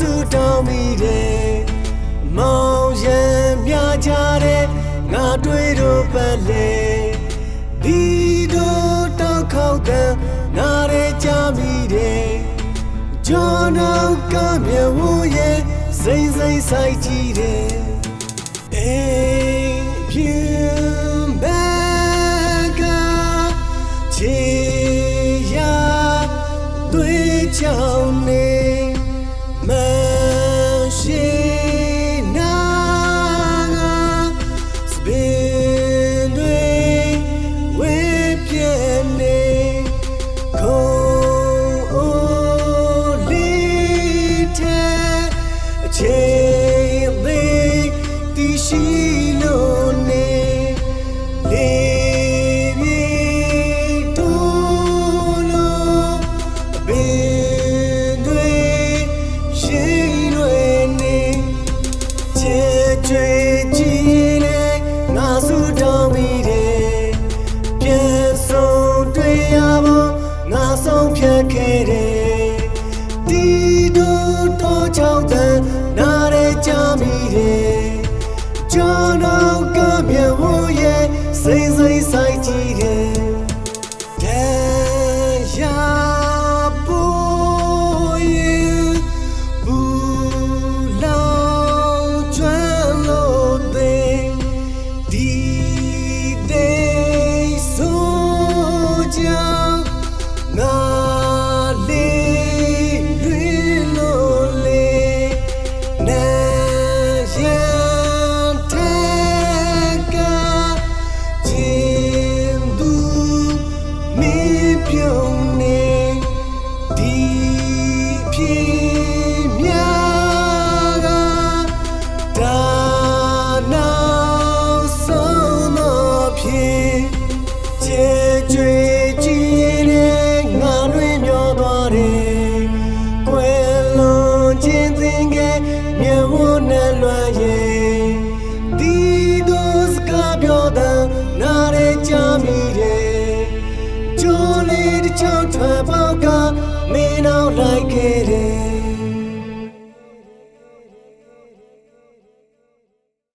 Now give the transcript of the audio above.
ဆူတောင်းမိတယ်မောင်ရံမြကြတဲ့ငါတွေးတော့ပတ်လေဒီတို့တောက်ခေါက်ကနာရဲကြမိတယ်ကျွန်တော်ကမြဝရဲ့စိမ့်စိမ့်ဆိုင်ကြည့်တယ်အေး ပြည့်နေခုံအိုလီတဲ့အချိန်သေးတီရှိလို့နေ ခဲ့တယ်တီတို့တော့ချောင်းတဲ့နားရဲကြမိတယ်ကျွန်တော်ကမြေဝရဲ့စိမ့်စိမ့်ဆိုင် ချောင်းထွက်ပေါက်ကမင်းအောင်လိုက်ခဲ့တယ်